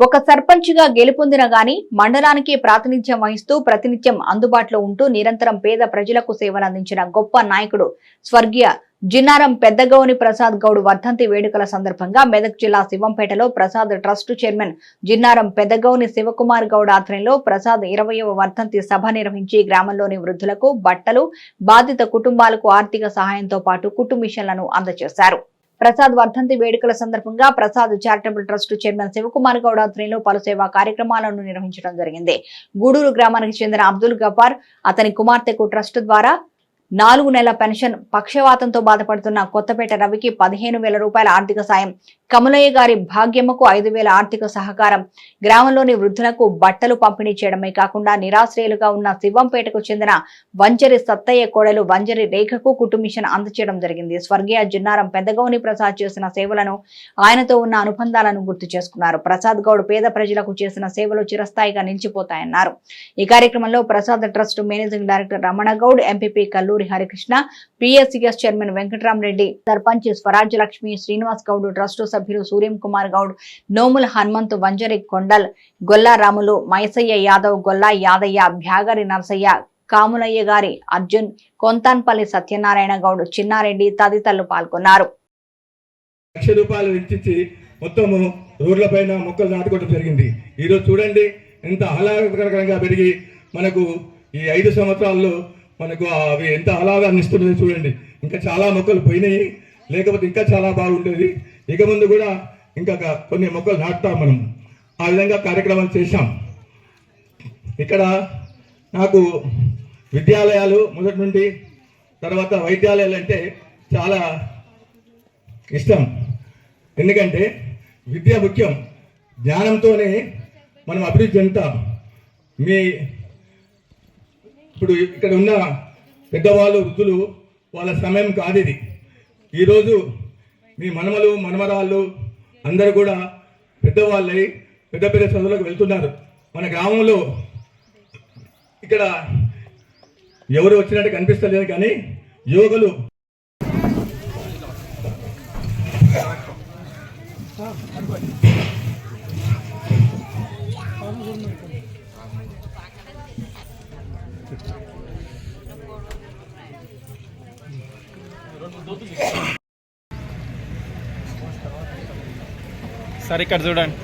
ఒక సర్పంచ్గా గెలుపొందిన గాని మండలానికి ప్రాతినిధ్యం వహిస్తూ ప్రతినిత్యం అందుబాటులో ఉంటూ నిరంతరం పేద ప్రజలకు సేవలు అందించిన గొప్ప నాయకుడు స్వర్గీయ జిన్నారం పెద్దగౌని ప్రసాద్ గౌడ్ వర్ధంతి వేడుకల సందర్భంగా మెదక్ జిల్లా శివంపేటలో ప్రసాద్ ట్రస్ట్ చైర్మన్ జిన్నారం పెద్దగౌని శివకుమార్ గౌడ్ ఆధ్వర్యంలో ప్రసాద్ ఇరవయవ వర్ధంతి సభ నిర్వహించి గ్రామంలోని వృద్ధులకు బట్టలు బాధిత కుటుంబాలకు ఆర్థిక సహాయంతో పాటు కుటుంబిషన్లను అందజేశారు. ప్రసాద్ వర్ధంతి వేడుకల సందర్భంగా Prasad charitable trust chairman Shivakumar Goud ఆధ్వర్యంలో పలు సేవా కార్యక్రమాలను నిర్వహించడం జరిగింది. గూడూరు గ్రామానికి చెందిన అబ్దుల్ గఫార్ అతని కుమార్తెకు ట్రస్ట్ ద్వారా నాలుగు నెలల పెన్షన్ పక్షవాతంతో బాధపడుతున్న కొత్తపేట రవికి పదిహేను వేల రూపాయల ఆర్థిక సాయం. కమలయ్య గారి భాగ్యమ్మకు ఐదు వేల ఆర్థిక సహకారం. గ్రామంలోని వృద్ధులకు బట్టలు పంపిణీ చేయడమే కాకుండా నిరాశ్రయులుగా ఉన్న శివంపేటకు చెందిన వంజరి సత్తయ్య కోడలు వంజరి రేఖకు కుటుంబిషన్ అందచేయడం జరిగింది. స్వర్గీయ జిన్నారం పెద్దగౌని ప్రసాద్ చేసిన సేవలను ఆయనతో ఉన్న అనుబంధాలను గుర్తు చేసుకున్నారు. ప్రసాద్ గౌడ్ పేద ప్రజలకు చేసిన సేవలు చిరస్థాయిగా నిలిచిపోతాయన్నారు. ఈ కార్యక్రమంలో Prasad trust managing director Ramana Goud MPP Kalluru Harikrishna PSCS chairman Venkataramareddy sarpanch Swarajya Lakshmi Srinivas Goud trust సభ్యులు సూర్యం కుమార్ గౌడ్ నోముల హనుమంతు వంజరి కొండల్ గొల్లా రాములు మైసయ్య యాదవ్ గొల్లా యాదయ్య భ్యాగరి నరసయ్య కాములయ్య గారి అర్జున్ కొంతాన్పల్లి సత్యనారాయణ గౌడ్ చిన్నారెడ్డి తదితరులు పాల్గొన్నారు. లక్ష రూపాయలు వెచ్చించి మొత్తము రోడ్ల పైన మొక్కలు నాటుకోవడం జరిగింది. ఈరోజు చూడండి ఎంత ఆహ్లాదకరంగా పెరిగి మనకు ఈ ఐదు సంవత్సరాల్లో మనకు అవి ఎంత ఆహ్లాదాన్ని ఇస్తున్నది చూడండి. ఇంకా చాలా మొక్కలు పోయినాయి. లేకపోతే ఇంకా చాలా బాగుండేది. ఇక ముందు కూడా ఇంకా కొన్ని మొక్కలు నాటుతాం మనం. ఆ విధంగా కార్యక్రమాలు చేశాం. ఇక్కడ నాకు విద్యాలయాలు మొదటి నుండి తర్వాత వైద్యాలయాలు అంటే చాలా ఇష్టం. ఎందుకంటే విద్య ముఖ్యం. జ్ఞానంతోనే మనం అభివృద్ధి చెందుతాం. మీ ఇప్పుడు ఇక్కడ ఉన్న పెద్దవాళ్ళు వృద్ధులు వాళ్ళ సమయం కాదు ఇది. ఈరోజు మీ మనమలు మనమరాళ్ళు అందరూ కూడా పెద్దవాళ్ళై పెద్ద పెద్ద చదువులకు వెళ్తున్నారు. మన గ్రామంలో ఇక్కడ ఎవరు వచ్చినట్టు కనిపిస్తలేదు కానీ యోగులు సరే ఇక్కడ చూడండి.